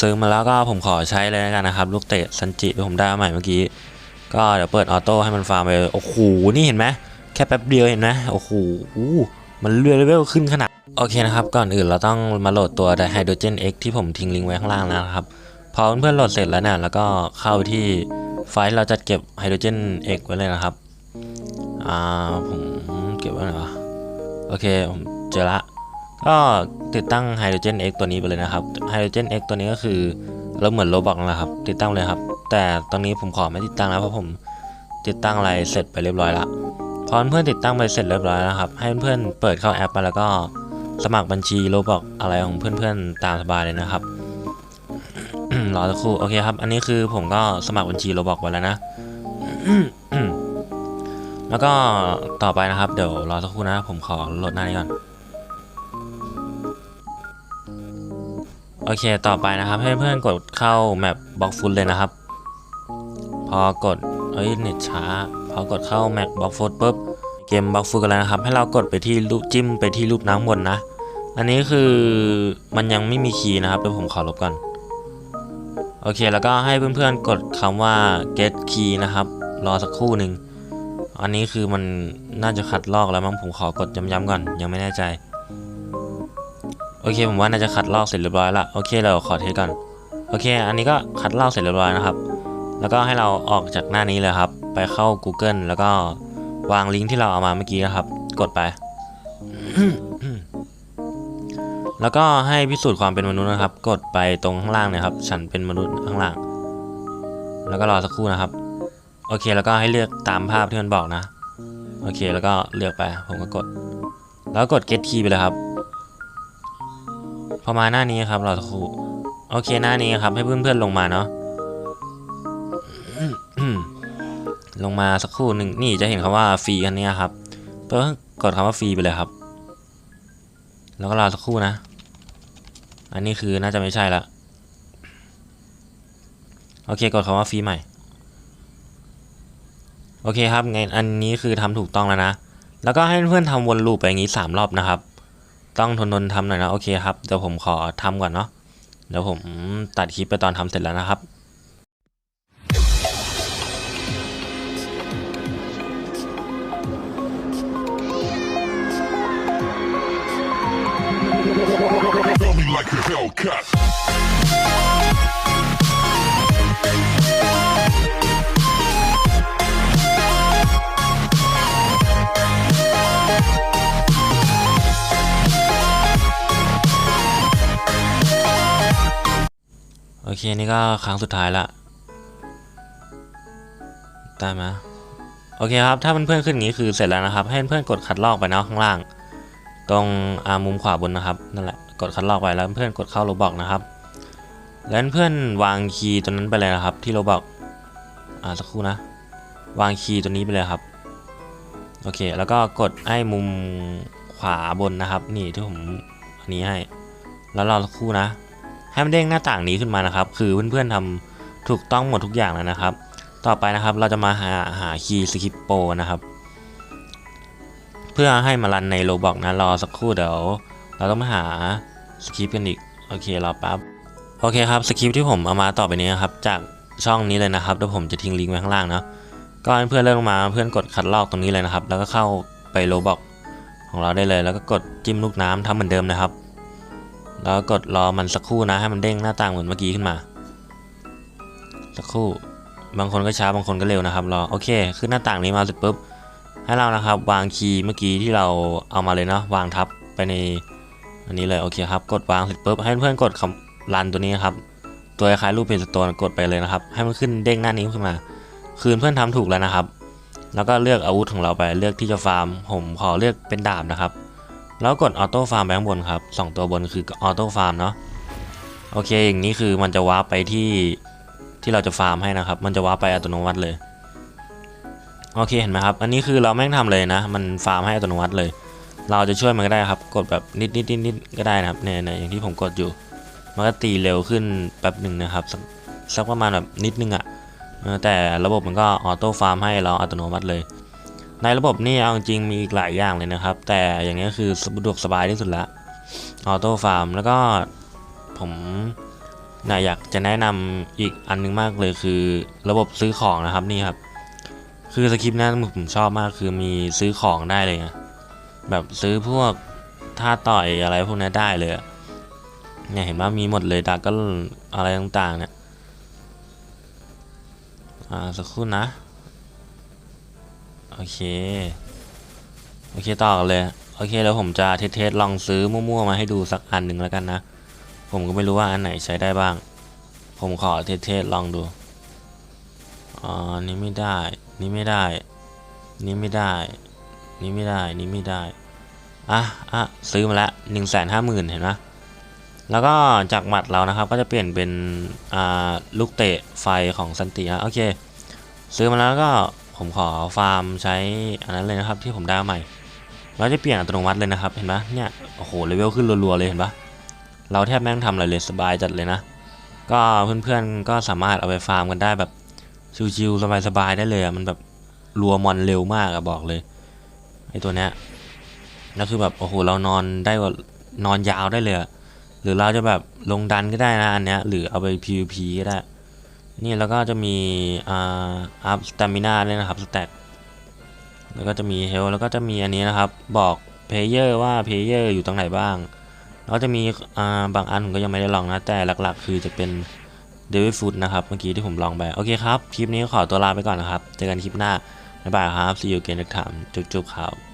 ซื้อมาแล้วก็ผมขอใช้เลยกันนะครับ ลูกเตะซันจิที่ผมได้ใหม่เมื่อกี้ ก็เดี๋ยวเปิดออโต้ให้มันฟาร์มไปโอ้โหนี่เห็นไหมแค่แป๊บเดียวเห็นไหมโอ้โหมันเลื่อนเลเวลขึ้นขนาดโอเคนะครับ ก่อนอื่นเราต้องมาโหลดตัว Dihydrogen X ที่ผมทิ้งลิงก์ไว้ข้างล่างแล้วนะครับ พอเพื่อนๆโหลดเสร็จแล้วเนี่ยแล้วก็เข้าที่ไฟล์เราจัดเก็บ Hydrogen X ไว้เลยนะครับ อ่า ผมเก็บไว้ไหนวะ โอเค ผมเจอละ ก็ติดตั้ง Hydrogen X ตัวนี้ไปเลยนะครับ Hydrogen X ตัวนี้ก็คือเราเหมือนโลบอกนั่นแหละครับ ติดตั้งเลยครับ แต่ตอนนี้ผมขอไม่ติดตั้งนะเพราะผมติดตั้งอะไรเสร็จไปเรียบร้อยละพอเพื่อนติดตั้งไปเสร็จเรียบร้อยแล้วครับ ให้เพื่อนๆเปิดเข้าแอปมาแล้วก็สมัครบัญชีโลบอกอะไรของเพื่อนๆตามสบายเลยนะครับรอสักครู่โอเคครับ อันนี้คือผมก็สมัครบัญชีโลบอกไว้แล้วนะแล้วก็ต่อไปนะครับ เดี๋ยวรอสักครู่นะ ผมขอโหลดหน้านี้ก่อน โอเคต่อไปนะครับ ให้เพื่อนกดเข้าแมปบล็อกฟุตเลยนะครับ พอกดเอ้ยเน็ตช้า พอกดเข้าแมปบล็อกฟุตปุ๊บเกมบล็อกฟุตกันแล้วนะครับ ให้เรากดไปที่รูปจิ้มไปที่รูปน้ำบนนะ อันนี้คือมันยังไม่มีคีย์นะครับเดี๋ยวผมขอลบก่อนโอเคแล้วก็ให้เพื่อนๆกดคำว่า get key นะครับ รอสักครู่หนึ่งอันนี้คือมันน่าจะคัดลอกแล้วมั้งผมขอกดย้ำๆก่อนยังไม่แน่ใจ โอเคผมว่าน่าจะคัดลอกเสร็จเรียบร้อยละโอเคเราขอเทสก่อนโอเค อันนี้ก็คัดลอกเสร็จเรียบร้อยนะครับ แล้วก็ให้เราออกจากหน้านี้เลยครับ ไปเข้า Google แล้วก็วางลิงก์ที่เราเอามาเมื่อกี้นะครับ กดไป แล้วก็ให้พิสูจน์ความเป็นมนุษย์นะครับ กดไปตรงข้างล่างเนะครับ ฉันเป็นมนุษย์ข้างล่าง แล้วก็รอสักครู่นะครับ โอเค แล้วก็ให้เลือกตามภาพที่มันบอกนะ โอเค แล้วก็เลือกไป ผมก็กด แล้วกด get key ไปเลยครับ พอมาหน้านี้ครับรอสักครู่โอเคหน้านี้ครับ ให้เพื่อนๆลงมาเนาะลงมาสักครู่หนึ่งนี่จะเห็นคำว่าฟรีอันนี้ครับเพิ่มกดคำว่าฟรีไปเลยครับ แล้วก็รอสักครู่นะ อันนี้คือน่าจะไม่ใช่ละโอเคกดคำว่าฟรีใหม่ โอเคครับไงอันนี้คือทำถูกต้องแล้วนะ แล้วก็ให้เพื่อนๆทำวนลูปไปอย่างนี้สามรอบนะครับ ต้องทนทนทำหน่อยนะโอเคครับเดี๋ยวผมขอทำก่อนเนาะเดี๋ยวผมตัดคลิปไปตอนทำเสร็จแล้วนะครับ like a Hellcat. เคนี่ก็ครั้งสุดท้ายละได้ไหมโอเคครับ ถ้าเพื่อนๆขึ้นอย่างนี้คือเสร็จแล้วนะครับ ให้เพื่อนกดคัดลอกไปเนาะข้างล่าง ตรงอามุมขวาบนนะครับนั่นแหละกดคัดลอกไปแล้วเพื่อนกดเข้าโรบอกนะครับ แล้วเพื่อนวางคีย์ตัวนั้นไปเลยนะครับ ที่โรบอกอ่าสักครู่นะ วางคีย์ตัวนี้ไปเลยครับโอเค แล้วก็กดให้มุมขวาบนนะครับ นี่ที่ผมอันนี้ให้ แล้วรอสักครู่นะ ให้มันเด้งหน้าต่างนี้ขึ้นมานะครับ คือเพื่อนๆทำถูกต้องหมดทุกอย่างแล้วนะครับ ต่อไปนะครับเราจะมาหาหาคีย์สคริปโปนะครับ เพื่อให้มารันในโรบอกนะรอสักครู่เดี๋ยว เราต้องมาหาสคริปกันอีกโอเครอแป๊บโอเคครับสคริปที่ผมเอามาต่อไปนี้นะครับ จากช่องนี้เลยนะครับเดี๋ยวผมจะทิ้งลิงก์ไว้ข้างล่างเนาะก็เพื่อนเลื่อนลงมาเพื่อนกดคัดลอกตรงนี้เลยนะครับ แล้วก็เข้าไปโรบอกของเราได้เลย แล้วก็กดจิ้มลูกน้ำทำเหมือนเดิมนะครับ แล้วกดรอมันสักครู่นะให้มันเด้งหน้าต่างเหมือนเมื่อกี้ขึ้นมา สักครู่ บางคนก็ช้าบางคนก็เร็วนะครับรอโอเคขึ้นหน้าต่างนี้มาเสร็จปุ๊บให้เรานะครับ วางคีย์เมื่อกี้ที่เราเอามาเลยเนาะวางทับไปในอันนี้เลยโอเคครับกดวางเสร็จปุ๊บให้เพื่อนกดคำรันตัวนี้นะครับตัวคล้ายรูปเพจสโตนกดไปเลยนะครับ ให้มันขึ้นเด้งหน้านี้ขึ้นมา คืนเพื่อนทำถูกแล้วนะครับ แล้วก็เลือกอาวุธของเราไปเลือกที่จะฟาร์ม ผมขอเลือกเป็นดาบนะครับ แล้วกดออโต้ฟาร์มไปข้างบนครับสองตัวบนคือออโต้ฟาร์มเนาะโอเคอย่างนี้คือมันจะวาร์ปไปที่ที่เราจะฟาร์มให้นะครับ มันจะวาร์ปไปอัตโนมัติเลยโอเคเห็นไหมครับ อันนี้คือเราไม่งทำเลยนะ มันฟาร์มให้อัตโนมัติเลย เราจะช่วยมันก็ได้ครับ กดแบบนิดนิดนิดนิดก็ได้นะครับเนี่ยเนี่ยอย่างที่ผมกดอยู่ มันก็ตีเร็วขึ้นแป๊บหนึ่งนะครับสักสักประมาณแบบนิดนึงอะ่ะแต่ระบบมันก็ออโต้ฟาร์มให้เราอัตโนมัติเลย ในระบบนี่เอาจริงมีอีกหลายอย่างเลยนะครับ แต่อย่างนี้คือสะดวกสบายที่สุดละออโต้ฟาร์มแล้วก็ผมนะอยากจะแนะนำอีกอันนึงมากเลยคือระบบซื้อของนะครับนี่ครับ คือสคริปต์นั้นผมชอบมากคือมีซื้อของได้เลยไงแบบซื้อพวกท่าต่อยอะไรพวกนี้ได้เลยเนี่ยเห็นว่ามีหมดเลยดาก็อะไรต่างๆเนี่ยอ่าสักครู่นะ โอเค โอเคต่อกันเลย โอเคแล้วผมจะเทสลองซื้อมั่วๆมาให้ดูสักอันหนึ่งแล้วกันนะ ผมก็ไม่รู้ว่าอันไหนใช้ได้บ้าง ผมขอเทสลองดูอ๋อนี่ไม่ได้ นี่ไม่ได้ นี่ไม่ได้ นี่ไม่ได้ นี่ไม่ได้ อะอะซื้อมาล้วหนึ่งแสนห้าหมื่นเห็นไหมแล้วก็จากหมัดเรานะครับก็จะเปลี่ยนเป็นลูกเตะไฟของสันตินะโอเค ซื้อมาแล้วก็ ผมขอฟาร์มใช้อันนั้นเลยนะครับที่ผมได้ใหม่เราจะเปลี่ยนอัตโนมัติเลยนะครับเห็นปะเนี่ยโอ้โหเลเวลขึ้นรัวๆเลยเห็นปะเราแทบไม่ต้องทำอะไรเลยสบายจัดเลยนะ ก็เพื่อนๆก็สามารถเอาไปฟาร์มกันได้แบบชิวๆสบายๆได้เลยมันแบบรัวมอนเร็วมากอะบอกเลยไอตัวเนี้ยแล้วคือแบบโอ้โหเรานอนได้ว่านอนยาวได้เลยหรือเราจะแบบลงดันก็ได้นะอันเนี้ยหรือเอาไป PVP ก็ได้ นี่แล้วก็จะมีอ่าอัพสตามิน่าด้วยนะครับสแตทแล้วก็จะมีเฮลแล้วก็จะมีอันนี้นะครับบอกเพลเยอร์ว่าเพลเยอร์อยู่ตรงไหนบ้าง แล้วจะมีอ่าบางอันผมก็ยังไม่ได้ลองนะ แต่หลักๆ คือจะเป็นเดวิฟูดนะครับ เมื่อกี้ที่ผมลองไป โอเคครับ คลิปนี้ขอตัวลาไปก่อนนะครับ เจอกันคลิปหน้า บ๊ายบายครับ see you again next time จุ๊บๆครับ